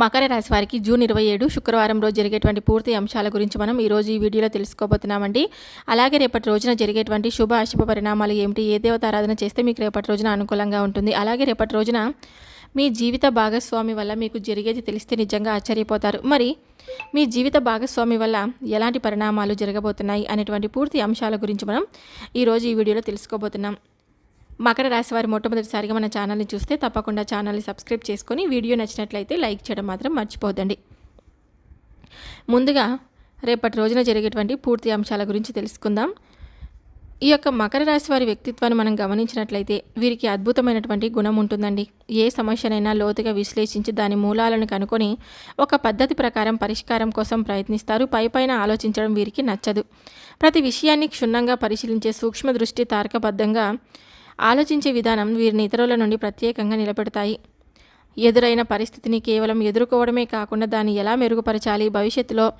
మకర రాశి వారికి జూన్ ఇరవై ఏడు శుక్రవారం రోజు జరిగేటువంటి పూర్తి అంశాల గురించి మనం ఈరోజు ఈ వీడియోలో తెలుసుకోబోతున్నామండి. అలాగే రేపటి రోజున జరిగేటువంటి శుభ అశుభ పరిణామాలు ఏమిటి ఏ దేవత ఆరాధన చేస్తే మీకు రేపటి రోజున అనుకూలంగా ఉంటుంది. అలాగే రేపటి రోజున మీ జీవిత భాగస్వామి వల్ల మీకు జరిగేది తెలిస్తే నిజంగా ఆశ్చర్యపోతారు. మరి మీ జీవిత భాగస్వామి వల్ల ఎలాంటి పరిణామాలు జరగబోతున్నాయి అనేటువంటి పూర్తి అంశాల గురించి మనం ఈరోజు ఈ వీడియోలో తెలుసుకోబోతున్నాం. మకర రాశి వారి మొట్టమొదటిసారిగా మన ఛానల్ని చూస్తే తప్పకుండా ఛానల్ని సబ్స్క్రైబ్ చేసుకొని వీడియో నచ్చినట్లయితే లైక్ చేయడం మాత్రం మర్చిపోద్దండి ముందుగా రేపటి రోజున జరిగేటువంటి పూర్తి అంశాల గురించి తెలుసుకుందాం. ఈ యొక్క మకర రాశి వారి వ్యక్తిత్వాన్ని మనం గమనించినట్లయితే వీరికి అద్భుతమైనటువంటి గుణం ఉంటుందండి. ఏ సమస్యనైనా లోతుగా విశ్లేషించి దాని మూలాలను కనుక్కొని ఒక పద్ధతి ప్రకారం పరిష్కారం కోసం ప్రయత్నిస్తారు. పైపైన ఆలోచించడం వీరికి నచ్చదు. ప్రతి విషయాన్ని క్షుణ్ణంగా పరిశీలించే సూక్ష్మ దృష్టి తారకబద్ధంగా ఆలోచించే విధానం వీరిని ఇతరుల నుండి ప్రత్యేకంగా నిలబెడతాయి. ఎదురైన పరిస్థితిని కేవలం ఎదుర్కోవడమే కాకుండా దాన్ని ఎలా మెరుగుపరచాలి భవిష్యత్తులో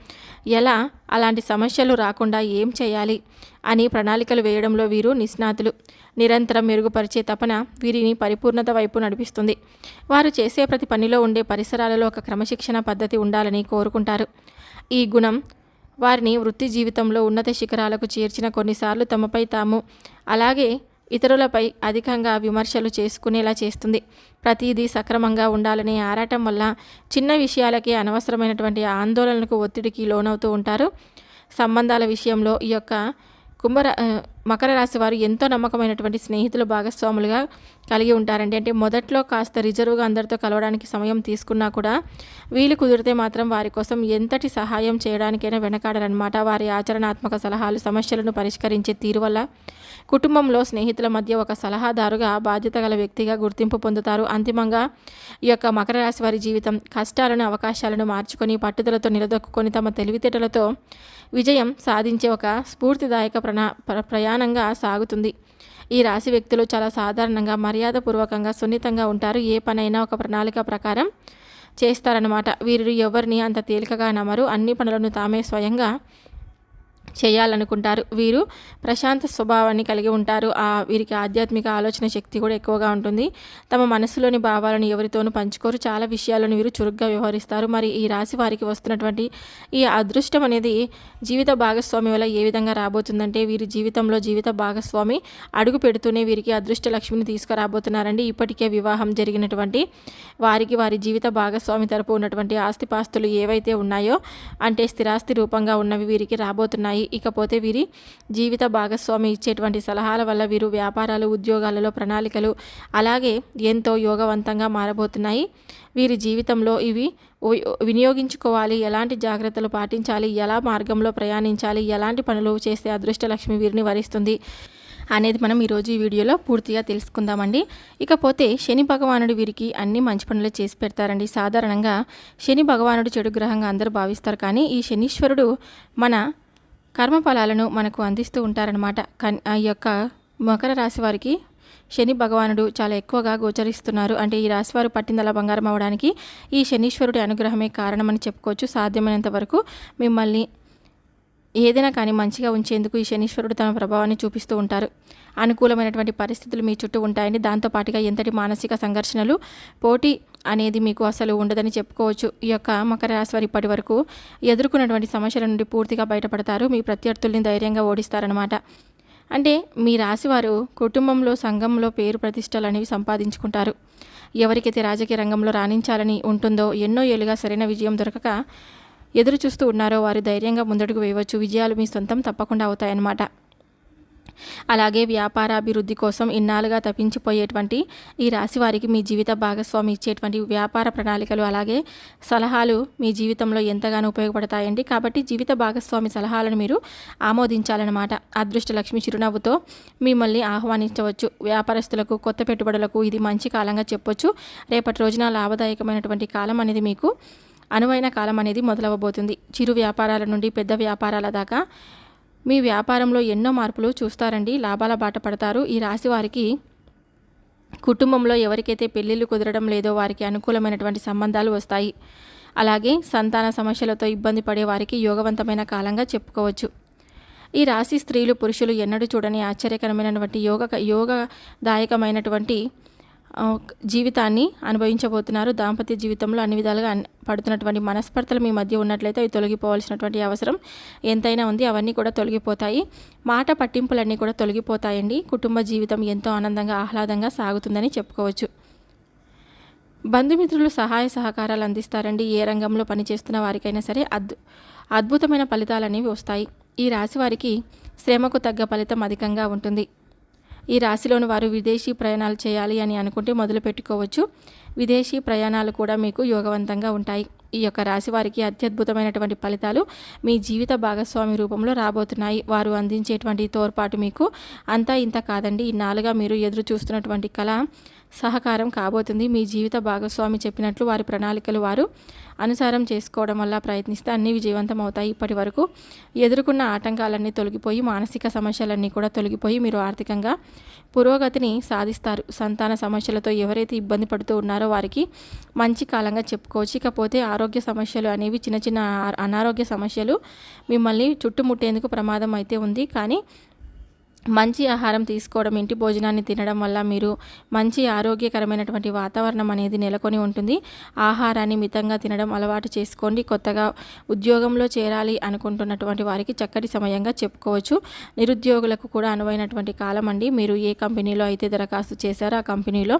ఎలా అలాంటి సమస్యలు రాకుండా ఏం చేయాలి అని ప్రణాళికలు వేయడంలో వీరు నిష్ణాతులు నిరంతరం మెరుగుపరిచే తపన వీరిని పరిపూర్ణత వైపు నడిపిస్తుంది. వారు చేసే ప్రతి పనిలో ఉండే పరిసరాలలో ఒక క్రమశిక్షణ పద్ధతి ఉండాలని కోరుకుంటారు. ఈ గుణం వారిని వృత్తి జీవితంలో ఉన్నత శిఖరాలకు చేర్చిన కొన్నిసార్లు తమపై తాము అలాగే ఇతరులపై అధికంగా విమర్శలు చేసుకునేలా చేస్తుంది. ప్రతిదీ సక్రమంగా ఉండాలనే ఆరాటం వల్ల చిన్న విషయాలకి అనవసరమైనటువంటి ఆందోళనలకు ఒత్తిడికి లోనవుతూ ఉంటారు. సంబంధాల విషయంలో ఈ యొక్క కుంభర మకర రాశి వారు ఎంతో నమ్మకమైనటువంటి స్నేహితులు భాగస్వాములుగా కలిగి ఉంటారండి. అంటే మొదట్లో కాస్త రిజర్వ్గా అందరితో కలవడానికి సమయం తీసుకున్నా కూడా వీలు కుదిరితే మాత్రం వారి కోసం ఎంతటి సహాయం చేయడానికైనా వెనకాడరనమాట వారి ఆచరణాత్మక సలహాలు సమస్యలను పరిష్కరించే తీరు వల్ల కుటుంబంలో స్నేహితుల మధ్య ఒక సలహాదారుగా బాధ్యత గల వ్యక్తిగా గుర్తింపు పొందుతారు. అంతిమంగా ఈ యొక్క మకర రాశి వారి జీవితం కష్టాలను అవకాశాలను మార్చుకొని పట్టుదలతో నిలదొక్కుని తమ తెలివితేటలతో విజయం సాధించే ఒక స్ఫూర్తిదాయక ప్రణా ప్రయాణంగా సాగుతుంది. ఈ రాశి వ్యక్తులు చాలా సాధారణంగా మర్యాదపూర్వకంగా సున్నితంగా ఉంటారు. ఏ పనైనా ఒక ప్రణాళిక ప్రకారం చేస్తారనమాట వీరు ఎవరిని అంత తేలికగా నమ్మరు. అన్ని పనులను తామే స్వయంగా చేయాలనుకుంటారు. వీరు ప్రశాంత స్వభావాన్ని కలిగి ఉంటారు. ఆ వీరికి ఆధ్యాత్మిక ఆలోచన శక్తి కూడా ఎక్కువగా ఉంటుంది. తమ మనసులోని భావాలను ఎవరితోనూ పంచుకోరు. చాలా విషయాలను వీరు చురుగ్గా వ్యవహరిస్తారు. మరి ఈ రాశి వారికి వస్తున్నటువంటి ఈ అదృష్టం అనేది జీవిత భాగస్వామి వల్ల ఏ విధంగా రాబోతుందంటే వీరి జీవితంలో జీవిత భాగస్వామి అడుగు పెడుతూనే వీరికి అదృష్ట లక్ష్మిని తీసుకురాబోతున్నారండి. ఇప్పటికే వివాహం జరిగినటువంటి వారికి వారి జీవిత భాగస్వామి తరపు ఉన్నటువంటి ఆస్తిపాస్తులు ఏవైతే ఉన్నాయో అంటే స్థిరాస్తి రూపంగా ఉన్నవి వీరికి రాబోతున్నాయి. ఇకపోతే వీరి జీవిత భాగస్వామి ఇచ్చేటువంటి సలహాల వల్ల వీరు వ్యాపారాలు ఉద్యోగాలలో ప్రణాళికలు అలాగే ఎంతో యోగవంతంగా మారబోతున్నాయి. వీరి జీవితంలో ఇవి వినియోగించుకోవాలి. ఎలాంటి జాగ్రత్తలు పాటించాలి? ఎలా మార్గంలో ప్రయాణించాలి? ఎలాంటి పనులు చేస్తే అదృష్టలక్ష్మి వీరిని వరిస్తుంది? అనేది మనం ఈరోజు ఈ వీడియోలో పూర్తిగా తెలుసుకుందామండి. ఇకపోతే శని భగవానుడు వీరికి అన్ని మంచి పనులు చేసి పెడతారండి. సాధారణంగా శని భగవానుడు చెడు గ్రహంగా అందరూ భావిస్తారు. కానీ ఈ శనీశ్వరుడు మన కర్మఫలాలను మనకు అందిస్తూ ఉంటారనమాట ఈ యొక్క మకర రాశి వారికి శని భగవానుడు చాలా ఎక్కువగా గోచరిస్తున్నారు. అంటే ఈ రాశివారు పట్టిందల బంగారం అవడానికి ఈ శనీశ్వరుడి అనుగ్రహమే కారణమని చెప్పుకోవచ్చు. సాధ్యమైనంత వరకు మిమ్మల్ని ఏదైనా కానీ మంచిగా ఉంచేందుకు ఈ శనీశ్వరుడు తన ప్రభావాన్ని చూపిస్తూ ఉంటారు. అనుకూలమైనటువంటి పరిస్థితులు మీ చుట్టూ ఉంటాయని దాంతోపాటుగా ఎంతటి మానసిక సంఘర్షణలు పోటీ అనేది మీకు అసలు ఉండదని చెప్పుకోవచ్చు. ఈ యొక్క మకర రాశి వారి ఇప్పటి వరకు ఎదుర్కొన్నటువంటి సమస్యల నుండి పూర్తిగా బయటపడతారు. మీ ప్రత్యర్థుల్ని ధైర్యంగా ఓడిస్తారనమాట అంటే మీ రాశివారు కుటుంబంలో సంఘంలో పేరు ప్రతిష్టలు అనేవి సంపాదించుకుంటారు. ఎవరికైతే రాజకీయ రంగంలో రాణించాలని ఉంటుందో ఎన్నో ఏళ్ళుగా సరైన విజయం దొరకక ఎదురు చూస్తూ ఉన్నారో వారు ధైర్యంగా ముందడుగు వేయవచ్చు. విజయాలు మీ సొంతం తప్పకుండా అవుతాయన్నమాట. అలాగే వ్యాపార అభివృద్ధి కోసం ఇన్నాళ్ళుగా తప్పించిపోయేటువంటి ఈ రాశి వారికి మీ జీవిత భాగస్వామి ఇచ్చేటువంటి వ్యాపార ప్రణాళికలు అలాగే సలహాలు మీ జీవితంలో ఎంతగానో ఉపయోగపడతాయండి. కాబట్టి జీవిత భాగస్వామి సలహాలను మీరు ఆమోదించాలన్నమాట. అదృష్ట లక్ష్మి చిరునవ్వుతో మిమ్మల్ని ఆహ్వానించవచ్చు. వ్యాపారస్తులకు కొత్త పెట్టుబడులకు ఇది మంచి కాలంగా చెప్పొచ్చు. రేపటి రోజున లాభదాయకమైనటువంటి కాలం అనేది మీకు అనువైన కాలం అనేది మొదలవబోతుంది చిరు వ్యాపారాల నుండి పెద్ద వ్యాపారాల దాకా మీ వ్యాపారంలో ఎన్నో మార్పులు చూస్తారండి. లాభాల బాట పడతారు. ఈ రాశి వారికి కుటుంబంలో ఎవరికైతే పెళ్ళిళ్ళు కుదరడం లేదో వారికి అనుకూలమైనటువంటి సంబంధాలు వస్తాయి. అలాగే సంతాన సమస్యలతో ఇబ్బంది పడే వారికి యోగవంతమైన కాలంగా చెప్పుకోవచ్చు. ఈ రాశి స్త్రీలు పురుషులు ఎన్నడూ చూడని ఆశ్చర్యకరమైనటువంటి యోగ యోగదాయకమైనటువంటి జీవితాన్ని అనుభవించబోతున్నారు. దాంపత్య జీవితంలో అన్ని విధాలుగా పడుతున్నటువంటి మనస్పర్ధలు మీ మధ్య ఉన్నట్లయితే అవి తొలగిపోవాల్సినటువంటి అవసరం ఎంతైనా ఉంది. అవన్నీ కూడా తొలగిపోతాయి. మాట పట్టింపులన్నీ కూడా తొలగిపోతాయండి. కుటుంబ జీవితం ఎంతో ఆనందంగా ఆహ్లాదంగా సాగుతుందని చెప్పుకోవచ్చు. బంధుమిత్రులు సహాయ సహకారాలు అందిస్తారండి. ఏ రంగంలో పనిచేస్తున్న వారికైనా సరే అద్భు అద్భుతమైన ఫలితాలు అనేవి వస్తాయి. ఈ రాశి వారికి శ్రమకు తగ్గ ఫలితం అధికంగా ఉంటుంది. ఈ రాశిలోని వారు విదేశీ ప్రయాణాలు చేయాలి అని అనుకుంటే మొదలు పెట్టుకోవచ్చు. విదేశీ ప్రయాణాలు కూడా మీకు యోగవంతంగా ఉంటాయి. ఈ యొక్క రాశి వారికి అత్యద్భుతమైనటువంటి ఫలితాలు మీ జీవిత భాగస్వామి రూపంలో రాబోతున్నాయి. వారు అందించేటువంటి తోడ్పాటు మీకు అంతా ఇంత కాదండి. ఇన్నాళ్ళుగా మీరు ఎదురు చూస్తున్నటువంటి కళ సహకారం కాబోతుంది. మీ జీవిత భాగస్వామి చెప్పినట్లు వారి ప్రణాళికలు వారు అనుసారం చేసుకోవడం వల్ల ప్రయత్నిస్తే అన్నీ విజయవంతం అవుతాయి ఇప్పటి వరకు ఎదుర్కొన్న ఆటంకాలన్నీ తొలగిపోయి మానసిక సమస్యలన్నీ కూడా తొలగిపోయి మీరు ఆర్థికంగా పురోగతిని సాధిస్తారు. సంతాన సమస్యలతో ఎవరైతే ఇబ్బంది పడుతూ ఉన్నారో వారికి మంచి కాలంగా చెప్పుకోవచ్చు. ఇకపోతే ఆరోగ్య సమస్యలు అనేవి చిన్న చిన్న అనారోగ్య సమస్యలు మిమ్మల్ని చుట్టుముట్టేందుకు ప్రమాదం అయితే ఉంది. కానీ మంచి ఆహారం తీసుకోవడం ఇంటి భోజనాన్ని తినడం వల్ల మీరు మంచి ఆరోగ్యకరమైనటువంటి వాతావరణం అనేది నెలకొని ఉంటుంది. ఆహారాన్ని మితంగా తినడం అలవాటు చేసుకోండి. కొత్తగా ఉద్యోగంలో చేరాలి అనుకుంటున్నటువంటి వారికి చక్కటి సమయంగా చెప్పుకోవచ్చు. నిరుద్యోగులకు కూడా అనువైనటువంటి కాలం అండి. మీరు ఏ కంపెనీలో అయితే దరఖాస్తు చేశారో ఆ కంపెనీలో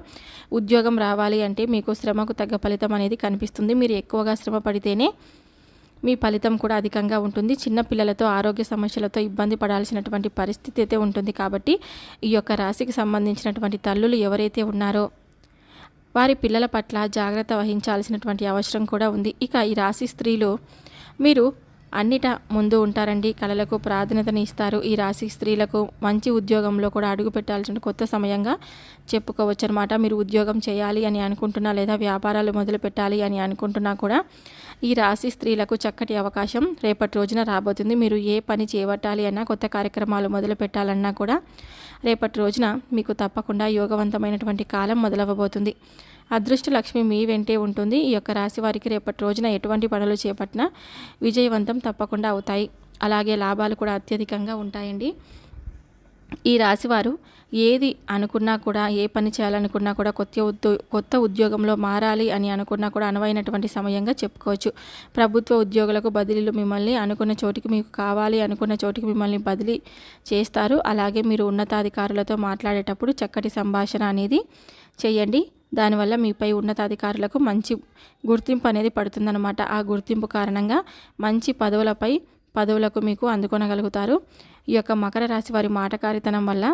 ఉద్యోగం రావాలి అంటే మీకు శ్రమకు తగ్గ ఫలితం అనేది కనిపిస్తుంది. మీరు ఎక్కువగా శ్రమ పడితేనే మీ ఫలితం కూడా అధికంగా ఉంటుంది. చిన్న పిల్లలతో ఆరోగ్య సమస్యలతో ఇబ్బంది పడాల్సినటువంటి పరిస్థితి అయితే ఉంటుంది. కాబట్టి ఈ యొక్క రాశికి సంబంధించినటువంటి తల్లులు ఎవరైతే ఉన్నారో వారి పిల్లల పట్ల జాగ్రత్త వహించాల్సినటువంటి అవసరం కూడా ఉంది. ఇక ఈ రాశి స్త్రీలు మీరు అన్నిట ముందు ఉంటారండి. కళలకు ప్రాధాన్యతను ఇస్తారు. ఈ రాశి స్త్రీలకు మంచి ఉద్యోగంలో కూడా అడుగు పెట్టాల్సిన కొత్త సమయంగా చెప్పుకోవచ్చు అనమాట మీరు ఉద్యోగం చేయాలి అని అనుకుంటున్నా లేదా వ్యాపారాలు మొదలు పెట్టాలి అని అనుకుంటున్నా కూడా ఈ రాశి స్త్రీలకు చక్కటి అవకాశం రేపటి రోజున రాబోతుంది. మీరు ఏ పని చేపట్టాలి అన్నా కొత్త కార్యక్రమాలు మొదలు పెట్టాలన్నా కూడా రేపటి రోజున మీకు తప్పకుండా యోగవంతమైనటువంటి కాలం మొదలవ్వబోతుంది. అదృష్ట లక్ష్మి మీ వెంటే ఉంటుంది. ఈ యొక్క రాశి వారికి రేపటి రోజున ఎటువంటి పనులు చేపట్టినా విజయవంతం తప్పకుండా అవుతాయి. అలాగే లాభాలు కూడా అత్యధికంగా ఉంటాయండి. ఈ రాశివారు ఏది అనుకున్నా కూడా ఏ పని చేయాలనుకున్నా కూడా కొత్త ఉద్యో కొత్త ఉద్యోగంలో మారాలి అని అనుకున్నా కూడా అనువైనటువంటి సమయంగా చెప్పుకోవచ్చు. ప్రభుత్వ ఉద్యోగులకు బదిలీలు మిమ్మల్ని అనుకున్న చోటికి మీకు కావాలి అనుకున్న చోటికి మిమ్మల్ని బదిలీ చేస్తారు. అలాగే మీరు ఉన్నతాధికారులతో మాట్లాడేటప్పుడు చక్కటి సంభాషణ అనేది చేయండి. దానివల్ల మీపై ఉన్నతాధికారులకు మంచి గుర్తింపు అనేది పడుతుందన్నమాట. ఆ గుర్తింపు కారణంగా మంచి పదవులపై పదవులకు మీకు అందుకొనగలుగుతారు. ఈ యొక్క మకర రాశి వారి మాటకారితనం వల్ల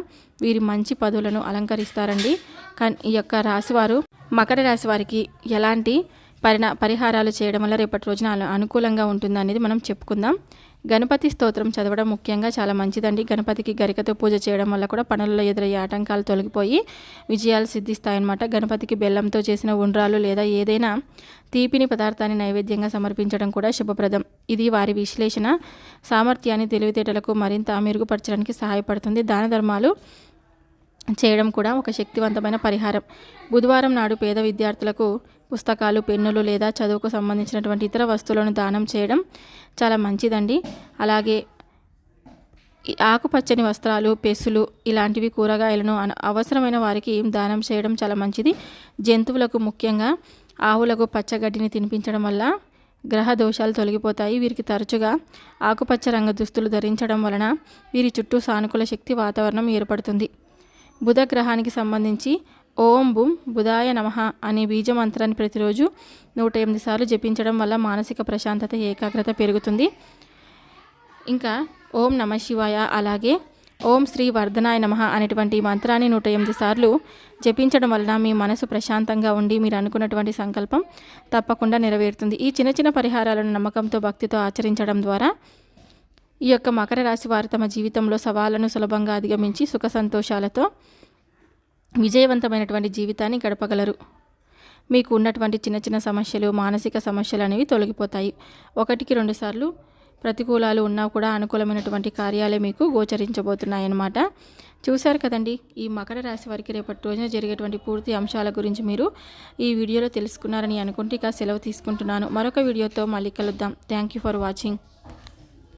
వీరి మంచి పదవులను అలంకరిస్తారండి. కానీ ఈ యొక్క రాశివారు మకర రాశి వారికి ఎలాంటి పరిణా పరిహారాలు చేయడం వల్ల రేపటి రోజున అనుకూలంగా ఉంటుంది అనేది మనం చెప్పుకుందాం. గణపతి స్తోత్రం చదవడం ముఖ్యంగా చాలా మంచిదండి. గణపతికి గరికతో పూజ చేయడం వల్ల కూడా పనుల్లో ఎదురయ్యే ఆటంకాలు తొలగిపోయి విజయాలు సిద్ధిస్తాయన్నమాట. గణపతికి బెల్లంతో చేసిన ఉండ్రాలు లేదా ఏదైనా తీపిని పదార్థాన్ని నైవేద్యంగా సమర్పించడం కూడా శుభప్రదం. ఇది వారి విశ్లేషణ. సామర్థ్యాన్ని తెలివితేటలకు మరింత మెరుగుపరచడానికి సహాయపడుతుంది. దాన ధర్మాలు చేయడం కూడా ఒక శక్తివంతమైన పరిహారం. బుధవారం నాడు పేద విద్యార్థులకు పుస్తకాలు పెన్నులు లేదా చదువుకు సంబంధించినటువంటి ఇతర వస్తువులను దానం చేయడం చాలా మంచిదండి. అలాగే ఆకుపచ్చని వస్త్రాలు పెసులు ఇలాంటివి కూరగాయలను అన- అవసరమైన వారికి దానం చేయడం చాలా మంచిది. జంతువులకు ముఖ్యంగా ఆవులకు పచ్చగడ్డిని తినిపించడం వల్ల గ్రహ దోషాలు తొలగిపోతాయి. వీరికి తరచుగా ఆకుపచ్చ రంగు దుస్తులు ధరించడం వలన వీరి చుట్టూ సానుకూల శక్తి వాతావరణం ఏర్పడుతుంది. బుధ గ్రహానికి సంబంధించి ఓం బుం బుధాయ నమః అనే బీజ మంత్రాన్ని ప్రతిరోజు నూట ఎనిమిది సార్లు జపించడం వల్ల మానసిక ప్రశాంతత ఏకాగ్రత పెరుగుతుంది. ఇంకా ఓం నమ శివాయ అలాగే ఓం శ్రీ వర్ధనాయ నమ అనేటువంటి మంత్రాన్ని నూట ఎనిమిది సార్లు జపించడం వలన మీ మనసు ప్రశాంతంగా ఉండి మీరు అనుకున్నటువంటి సంకల్పం తప్పకుండా నెరవేరుతుంది. ఈ చిన్న చిన్న పరిహారాలను నమ్మకంతో భక్తితో ఆచరించడం ద్వారా ఈ యొక్క మకర రాశి వారు తమ జీవితంలో సవాళ్ళను సులభంగా అధిగమించి సుఖ సంతోషాలతో విజయవంతమైనటువంటి జీవితాన్ని గడపగలరు. మీకు ఉన్నటువంటి చిన్న చిన్న సమస్యలు మానసిక సమస్యలు అనేవి తొలగిపోతాయి. ఒకటికి రెండు సార్లు ప్రతికూలాలు ఉన్నా కూడా అనుకూలమైనటువంటి కార్యాలే మీకు గోచరించబోతున్నాయి అన్నమాట చూశారు కదండి ఈ మకర రాశి వారికి రేపటి రోజున జరిగేటువంటి పూర్తి అంశాల గురించి మీరు ఈ వీడియోలో తెలుసుకున్నారని అనుకుంటే ఇక సెలవు తీసుకుంటున్నాను. మరొక వీడియోతో మళ్ళీ కలుద్దాం. Thank you for watching